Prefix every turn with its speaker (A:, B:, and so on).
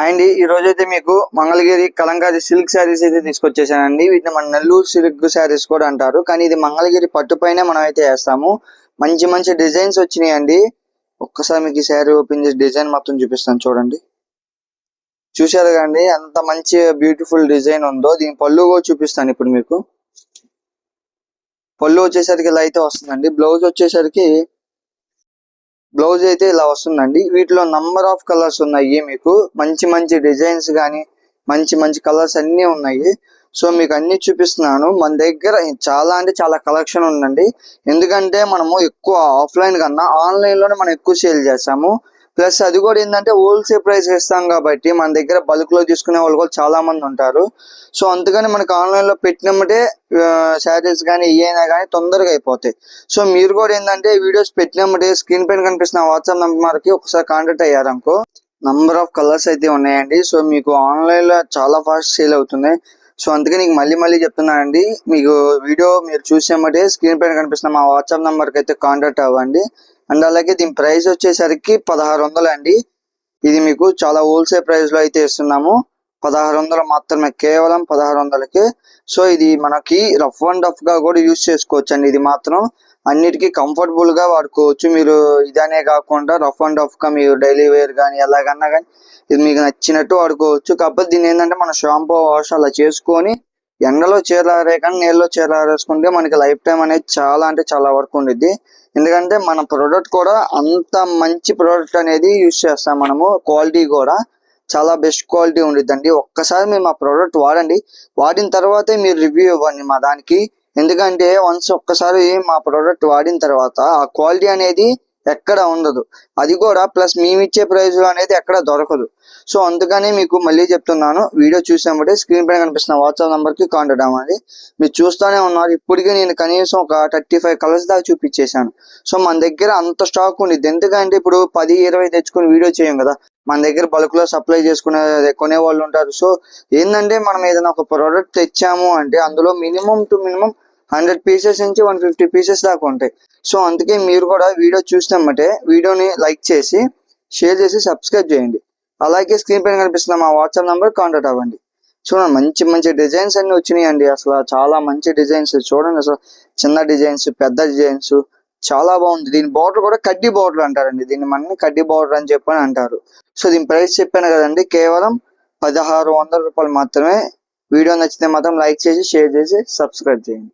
A: And. ఈ రోజు అయితే మీకు మంగళగిరి కలంకారి సిల్క్ శారీస్ అయితే తీసుకొచ్చేసానండి. వీటిని మన నెల్లూరు సిల్క్ శారీస్ కూడా అంటారు. కానీ ఇది మంగళగిరి పట్టుపైనే మనం అయితే వేస్తాము. మంచి మంచి డిజైన్స్ వచ్చినాయండి. ఒక్కసారి మీకు ఈ శారీ ఓపెన్ చేసి డిజైన్ మొత్తం చూపిస్తాను చూడండి. చూశారు కదండి ఎంత మంచి బ్యూటిఫుల్ డిజైన్ ఉందో. దీని పళ్ళు కూడా చూపిస్తాను ఇప్పుడు మీకు. పళ్ళు వచ్చేసరికి ఇలా అయితే వస్తుందండి. బ్లౌజ్ వచ్చేసరికి బ్లౌజ్ అయితే ఇలా వస్తుందండి. వీటిలో నంబర్ ఆఫ్ కలర్స్ ఉన్నాయి మీకు. మంచి మంచి డిజైన్స్ కానీ మంచి మంచి కలర్స్ అన్నీ ఉన్నాయి. సో మీకు అన్ని చూపిస్తున్నాను. మన దగ్గర చాలా అంటే చాలా కలెక్షన్ ఉందండి. ఎందుకంటే మనము ఎక్కువ ఆఫ్లైన్ కన్నా ఆన్లైన్లోనే మనం ఎక్కువ సేల్ చేసాము ప్లస్ అది కూడా ఏంటంటే హోల్సేల్ ప్రైస్ ఇస్తాం కాబట్టి మన దగ్గర బల్క్లో తీసుకునే వాళ్ళు కూడా చాలా మంది ఉంటారు. సో అందుకని మనకి ఆన్లైన్లో పెట్టినమ్మటే శారీస్ కానీ ఏమైనా కానీ తొందరగా అయిపోతాయి. సో మీరు కూడా ఏంటంటే వీడియోస్ పెట్టినమ్మటే స్క్రీన్ పైన కనిపిస్తున్న వాట్సాప్ నెంబర్కి ఒకసారి కాంటాక్ట్ అయ్యారనుకో నంబర్ ఆఫ్ కలర్స్ అయితే ఉన్నాయండి. సో మీకు ఆన్లైన్లో చాలా ఫాస్ట్ సేల్ అవుతుంది సో అందుకే నీకు మళ్ళీ మళ్ళీ చెప్తున్నానండి మీకు వీడియో మీరు చూసేమంటే స్క్రీన్ పైన కనిపిస్తున్న మా వాట్సాప్ నెంబర్కి అయితే కాంటాక్ట్ అవ్వండి. అండ్ అలాగే దీని ప్రైస్ వచ్చేసరికి పదహారు వందలు అండి. ఇది మీకు చాలా హోల్సేల్ ప్రైస్లో అయితే ఇస్తున్నాము. పదహారు వందలు మాత్రమే కేవలం పదహారు వందలకి సో ఇది మనకి రఫ్ అండ్ రఫ్గా కూడా యూజ్ చేసుకోవచ్చు అండి ఇది మాత్రం అన్నిటికీ కంఫర్టబుల్గా వాడుకోవచ్చు. మీరు ఇదనే కాకుండా రఫ్ అండ్ రఫ్గా మీరు డైలీ వేర్ కానీ ఎలాగన్నా కానీ ఇది మీకు నచ్చినట్టు వాడుకోవచ్చు. కాకపోతే దీని ఏంటంటే మన షాంపూ వాష్ అలా చేసుకొని ఎండలో చీరారే కానీ నీళ్ళలో చీరారేసుకుంటే మనకి లైఫ్ టైం అనేది చాలా అంటే చాలా వరకు ఉండిద్ది. ఎందుకంటే మన ప్రోడక్ట్ కూడా అంత మంచి ప్రోడక్ట్ అనేది యూజ్ చేస్తాం మనము క్వాలిటీ కూడా. చాలా బెస్ట్ క్వాలిటీ ఉండిద్దండి. ఒక్కసారి మేము ఆ ప్రోడక్ట్ వాడండి. వాడిన తర్వాతే మీరు రివ్యూ ఇవ్వండి మా దానికి. ఎందుకంటే వన్స్ ఒక్కసారి మా ప్రోడక్ట్ వాడిన తర్వాత ఆ క్వాలిటీ అనేది ఎక్కడ ఉండదు. అది కూడా ప్లస్ మేము ఇచ్చే అనేది ఎక్కడ దొరకదు. సో అందుకని మీకు మళ్ళీ చెప్తున్నాను వీడియో చూసామంటే స్క్రీన్ పైన కనిపిస్తున్న వాట్సాప్ నెంబర్కి కాంటాక్ట్ అవ్వాలి మీరు చూస్తూనే ఉన్నారు ఇప్పటికే నేను కనీసం ఒక థర్టీ ఫైవ్ కలర్స్ దాకా చూపించేశాను. సో మన దగ్గర అంత స్టాక్ ఉండేది. ఎందుకంటే ఇప్పుడు పది ఇరవై తెచ్చుకుని వీడియో చేయం కదా. మన దగ్గర బల్క్లో సప్లై చేసుకునే కొనే వాళ్ళు ఉంటారు. సో ఏంటంటే మనం ఏదైనా ఒక ప్రోడక్ట్ తెచ్చాము అంటే అందులో minimum to minimum hundred pieces నుంచి వన్ ఫిఫ్టీ పీసెస్ దాకా ఉంటాయి. సో అందుకే మీరు కూడా వీడియో చూసినామంటే వీడియోని లైక్ చేసి షేర్ చేసి సబ్స్క్రైబ్ చేయండి. అలాగే స్క్రీన్ పైన కనిపిస్తున్న మా వాట్సాప్ నెంబర్ కాంటాక్ట్ అవ్వండి. చూడండి మంచి మంచి డిజైన్స్ అన్ని వచ్చినాయండి. అసలు చాలా మంచి డిజైన్స్. చూడండి అసలు చిన్న డిజైన్స్ పెద్ద డిజైన్స్. చాలా బాగుంది. దీని బార్డర్ కూడా కడ్డీ బార్డర్ అంటారండి. దీన్ని మనని కడ్డీ బార్డర్ అని చెప్పని అంటారు. సో దీని ప్రైస్ చెప్పాను కదండి కేవలం పదహారు వందల రూపాయలు మాత్రమే. వీడియో నచ్చితే మాత్రం లైక్ చేసి షేర్ చేసి సబ్స్క్రైబ్ చేయండి.